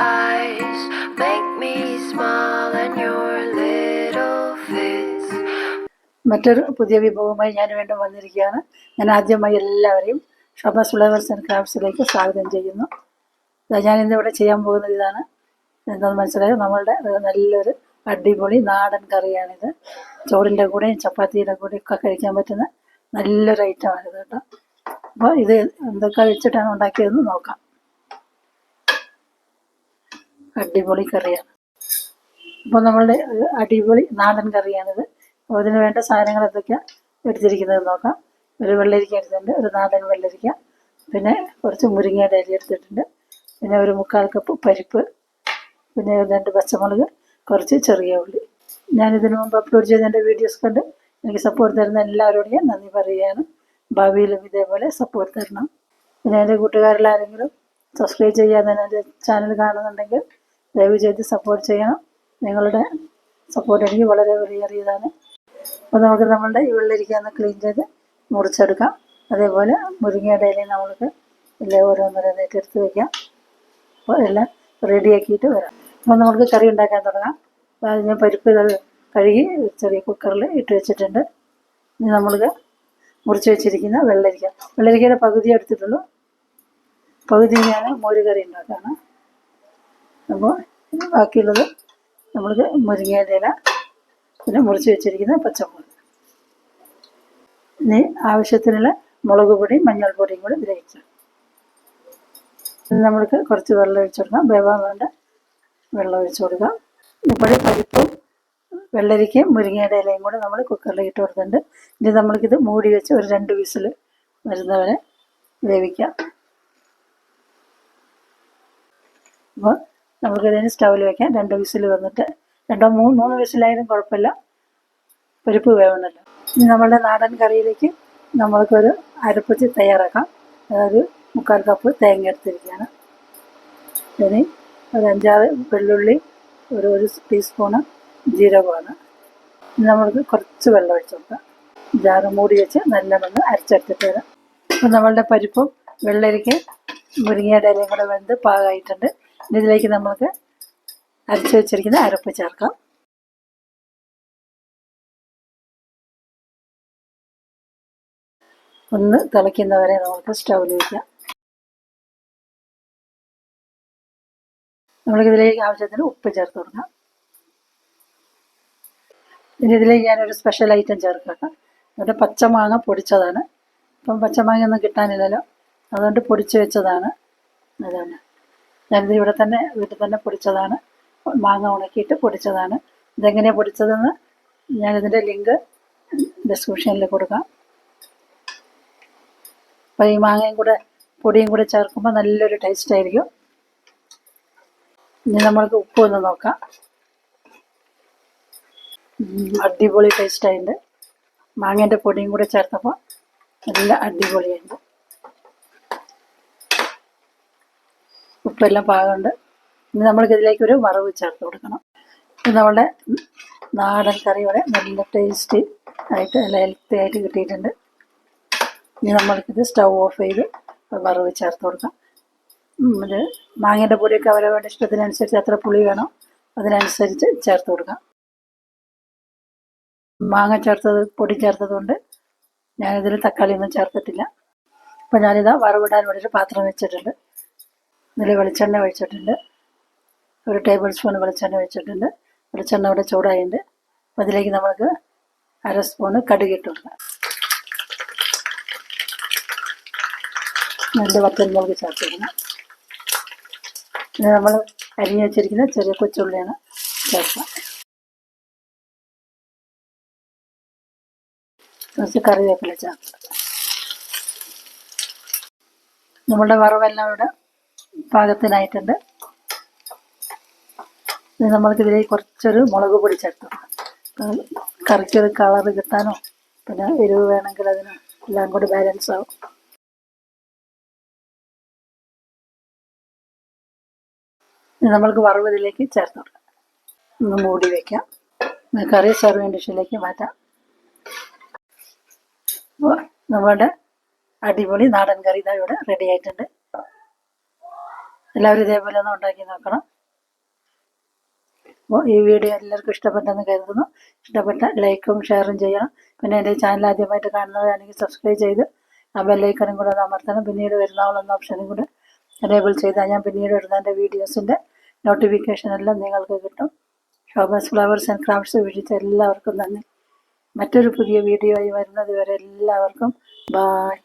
eyes. Make me smile and your little face. മറ്റൊരു പുതിയ വിഭവവുമായി ഞാൻ വീണ്ടും വന്നിരിക്കുകയാണ്. ഞാൻ ആദ്യമായി എല്ലാവരെയും ഷോപ്പസ് ഫ്ലേവേഴ്സ് ആൻഡ് ക്രാഫ്റ്റ്സിലേക്ക് സ്വാഗതം ചെയ്യുന്നു. ഞാൻ ഇന്നിവിടെ ചെയ്യാൻ പോകുന്നത് ഇതാണ്. എന്താണെന്ന് മനസ്സിലായോ? നമ്മളുടെ നല്ലൊരു അടിപൊളി നാടൻ കറിയാണിത്. ചോറിന്റെ കൂടെയും ചപ്പാത്തിയുടെ കൂടെയും ഒക്കെ കഴിക്കാൻ പറ്റുന്ന നല്ലൊരു ഐറ്റമാണിത് കേട്ടോ. അപ്പോൾ ഇത് എന്തൊക്കെ വെച്ചിട്ടാണ് ഉണ്ടാക്കിയതെന്ന് നോക്കാം. അടിപൊളി കറിയാണ്. അപ്പോൾ നമ്മളുടെ അടിപൊളി നാടൻ കറിയാണിത്. അപ്പോൾ അതിന് വേണ്ട സാധനങ്ങൾ എന്തൊക്കെയാണ് എടുത്തിരിക്കുന്നത് നോക്കാം. ഒരു വെള്ളരിക്ക എടുത്തിട്ടുണ്ട് ഒരു നാടൻ വെള്ളരിക്ക പിന്നെ കുറച്ച് മുരിങ്ങയുടെ അരി എടുത്തിട്ടുണ്ട് പിന്നെ ഒരു മുക്കാൽ കപ്പ് പരിപ്പ് പിന്നെ രണ്ട് പച്ചമുളക് കുറച്ച് ചെറിയ ഉള്ളി. ഞാൻ ഇതിനു മുമ്പ് അപ്ലോഡ് ചെയ്ത എന്റെ വീഡിയോസ് കണ്ട് എനിക്ക് സപ്പോർട്ട് തരുന്ന എല്ലാവരോടും ഞാൻ നന്ദി പറയുകയാണ്. ഭാവിയിലും ഇതേപോലെ സപ്പോർട്ട് തരണം. പിന്നെ എന്റെ കൂട്ടുകാരിൽ ആരെങ്കിലും സബ്സ്ക്രൈബ് ചെയ്യാതെ എന്റെ ചാനൽ കാണുന്നുണ്ടെങ്കിൽ ദയവ് ചെയ്ത് സപ്പോർട്ട് ചെയ്യണം. നിങ്ങളുടെ സപ്പോർട്ട് എനിക്ക് വളരെ വിലയേറിയതാണ്. അപ്പോൾ നമുക്ക് നമ്മളുടെ ഈ വെള്ളരിക്ക ക്ലീൻ ചെയ്ത് മുറിച്ചെടുക്കാം. അതേപോലെ മുരിങ്ങയുടെ ഇലയും നമുക്ക് എല്ലാം ഓരോന്നോരോന്നായിട്ട് എടുത്ത് വയ്ക്കാം അപ്പോൾ എല്ലാം റെഡിയാക്കിയിട്ട് വരാം. അപ്പോൾ നമുക്ക് കറി ഉണ്ടാക്കാൻ തുടങ്ങാം. അപ്പോൾ അത് ഞാൻ പരിപ്പ് കഴുകി ചെറിയ കുക്കറിൽ ഇട്ട് വെച്ചിട്ടുണ്ട്. ഇനി നമ്മൾക്ക് മുറിച്ച് വെച്ചിരിക്കുന്ന വെള്ളരിക്ക. വെള്ളരിക്കയുടെ പകുതി എടുത്തിട്ടുള്ളൂ. പകുതി ഞാൻ മോര് കറി ഉണ്ടാക്കാണ്. അപ്പോൾ ബാക്കിയുള്ളത് നമ്മൾ മുരിങ്ങേന്റെ ഇല പിന്നെ മുറിച്ച് വെച്ചിരിക്കുന്ന പച്ചമുളക്. ഇനി ആവശ്യത്തിനുള്ള മുളക് പൊടിയും മഞ്ഞൾപ്പൊടിയും കൂടി ഇതിലേക്ക് നമ്മൾക്ക് കുറച്ച് വെള്ളം ഒഴിച്ചു കൊടുക്കാം. വേവാൻ വേണ്ട വെള്ളം ഒഴിച്ചു കൊടുക്കാം. ഇപ്പോൾ പരിപ്പും വെള്ളരിക്കയും മുരിങ്ങയുടെ ഇലയും കൂടെ നമ്മൾ കുക്കറിൽ ഇട്ട് കൊടുത്തിട്ടുണ്ട്. ഇനി നമ്മൾക്കിത് മൂടി വെച്ച് ഒരു രണ്ട് വിസിൽ വരുന്നവരെ വേവിക്കാം. അപ്പോൾ നമുക്കിതിന് സ്റ്റൗവിൽ വെക്കാം. രണ്ട് വിസിൽ വന്നിട്ട് രണ്ടോ മൂന്ന് മൂന്ന് വിസിലായാലും കുഴപ്പമില്ല. പരിപ്പ് വേവണമല്ലോ ഇനി നമ്മളുടെ നാടൻ കറിയിലേക്ക് നമ്മൾക്കൊരു അരപ്പച്ച് തയ്യാറാക്കാം. അതൊരു മുക്കാൽ കപ്പ് തേങ്ങ എടുത്തിരിക്കുകയാണ്. ഇനി ഒരു അഞ്ചാറ് വെള്ളുള്ളി ഒരു ഒരു ടീസ്പൂണ് ജീരകമാണ്. ഇനി നമ്മൾക്ക് കുറച്ച് വെള്ളം ഒഴിച്ച് കൊടുക്കാം. ജാറ് മൂടി വെച്ച് നല്ല വെള്ളം അരച്ചെടുത്തിട്ട് വരാം. അപ്പം നമ്മളുടെ പരിപ്പും വെള്ളരിക്ക് മുരിങ്ങയുടെ ഇലയും കൂടെ വെന്ത് പാകമായിട്ടുണ്ട്. ഇതിലേക്ക് നമ്മൾക്ക് അരച്ചു വെച്ചിരിക്കുന്ന അരപ്പ് ചേർക്കാം. ഒന്ന് തിളയ്ക്കുന്നവരെ നമുക്ക് സ്റ്റൗവിൽ വയ്ക്കാം നമ്മൾക്ക് ഇതിലേക്ക് ആവശ്യത്തിന് ഉപ്പ് ചേർത്ത് കൊടുക്കാം. പിന്നെ ഇതിലേക്ക് ഞാനൊരു സ്പെഷ്യൽ ഐറ്റം ചേർക്കാം ഇവിടെ പച്ചമാങ്ങ പൊടിച്ചതാണ്. ഇപ്പം പച്ചമാങ്ങ ഒന്നും കിട്ടാനില്ലല്ലോ. അതുകൊണ്ട് പൊടിച്ചു വെച്ചതാണ്. അതാണ്. ഞാനിത് ഇവിടെ തന്നെ വീട്ടിൽ തന്നെ പൊടിച്ചതാണ്. മാങ്ങ ഉണക്കിയിട്ട് പൊടിച്ചതാണ്. ഇതെങ്ങനെയാണ് പൊടിച്ചതെന്ന് ഞാനിതിന്റെ ലിങ്ക് ഡിസ്ക്രിപ്ഷനിൽ കൊടുക്കാം. അപ്പോൾ ഈ മാങ്ങയും കൂടെ പൊടിയും കൂടെ ചേർക്കുമ്പോൾ നല്ലൊരു ടേസ്റ്റ് ആയിരിക്കും. ഇനി നമ്മൾക്ക് ഉപ്പ് ഒന്ന് നോക്കാം. അടിപൊളി ടേസ്റ്റ് ആയിട്ടുണ്ട്. മാങ്ങേന്റെ പൊടിയും കൂടെ ചേർത്തപ്പോൾ നല്ല ഉപ്പെല്ലാം പാകമുണ്ട് ഇനി നമ്മൾക്ക് ഇതിലേക്ക് ഒരു വറവ് ചേർത്ത് കൊടുക്കണം. ഇത് നമ്മളുടെ നാടൻ കറി ഇവിടെ നല്ല ടേസ്റ്റ് ആയിട്ട് നല്ല ഹെൽത്തി ആയിട്ട് കിട്ടിയിട്ടുണ്ട്. ഇനി നമ്മൾക്കിത് സ്റ്റൗ ഓഫ് ചെയ്ത് വറവ് ചേർത്ത് കൊടുക്കാം. ഇത് മാങ്ങയുടെ പൊടിയൊക്കെ അവരവരുടെ ഇഷ്ടത്തിനനുസരിച്ച് എത്ര പുളി വേണോ അതിനനുസരിച്ച് ചേർത്ത് കൊടുക്കാം. മാങ്ങ ചേർത്തത് പൊടി ചേർത്തതുകൊണ്ട് ഞാനിതിൽ തക്കാളി ഒന്നും ചേർത്തിട്ടില്ല. അപ്പം ഞാനിതാ വറവിടാൻ വേണ്ടിയിട്ട് പാത്രം വെച്ചിട്ടുണ്ട്. ഇതിൽ വെളിച്ചെണ്ണ ഒഴിച്ചിട്ടുണ്ട്. ഒരു ടേബിൾ സ്പൂൺ വെളിച്ചെണ്ണ ഒഴിച്ചിട്ടുണ്ട്. വെളിച്ചെണ്ണ ഇവിടെ ചൂടായിട്ടുണ്ട്. അപ്പോൾ അതിലേക്ക് നമുക്ക് അര സ്പൂണ് കടുക് ഇട്ട് കൊടുക്കാം. രണ്ട് വറ്റൽ മുളക് ചേർത്തിരിക്കണം പിന്നെ നമ്മൾ അരിഞ്ഞു വെച്ചിരിക്കുന്ന ചെറിയ കൊച്ചുള്ളിയാണ് ചേർക്കുക. കുറച്ച് കറിവേപ്പില ചേർക്കുക. നമ്മളുടെ വറവെല്ലാം ഇവിടെ പാകത്തിനായിട്ടുണ്ട്. ഇത് നമ്മൾക്ക് ഇതിലേക്ക് കുറച്ചൊരു മുളക് പൊടി ചേർത്ത്. കറിക്കൊരു കളറ് കിട്ടാനോ പിന്നെ എരിവ് വേണമെങ്കിൽ അതിന് എല്ലാം കൂടി ബാലൻസ് ആവും. നമ്മൾക്ക് വറവ് ഇതിലേക്ക് ചേർത്ത് ഒന്ന് മൂടി വയ്ക്കാം കറി സെർവിങ് ഡിഷിലേക്ക് മാറ്റാം. നമ്മളുടെ അടിപൊളി നാടൻ കറി ഇതാ ഇവിടെ റെഡി ആയിട്ടുണ്ട്. എല്ലാവരും ഇതേപോലെ ഒന്ന് ഉണ്ടാക്കി നോക്കണം. അപ്പോൾ ഈ വീഡിയോ എല്ലാവർക്കും ഇഷ്ടപ്പെട്ടെന്ന് കരുതുന്നു. ഇഷ്ടപ്പെട്ട ലൈക്കും ഷെയറും ചെയ്യണം. പിന്നെ എന്റെ ചാനൽ ആദ്യമായിട്ട് കാണുന്നവരാണെങ്കിൽ സബ്സ്ക്രൈബ് ചെയ്ത് ആ ബെല്ലൈക്കനും കൂടെ ഒന്ന് അമർത്തണം. പിന്നീട് വരുന്നവളെന്ന ഓപ്ഷനും കൂടെ എനേബിൾ ചെയ്താൽ ഞാൻ പിന്നീട് വരുന്ന എന്റെ വീഡിയോസിന്റെ നോട്ടിഫിക്കേഷൻ എല്ലാം നിങ്ങൾക്ക് കിട്ടും. ഷോബസ് ഫ്ലവേഴ്സ് ആൻഡ് ക്രാഫ്റ്റ്സ് വിളിച്ച എല്ലാവർക്കും നന്ദി. മറ്റൊരു പുതിയ വീഡിയോ ആയി വരുന്നത് വരെ എല്ലാവർക്കും ബായ്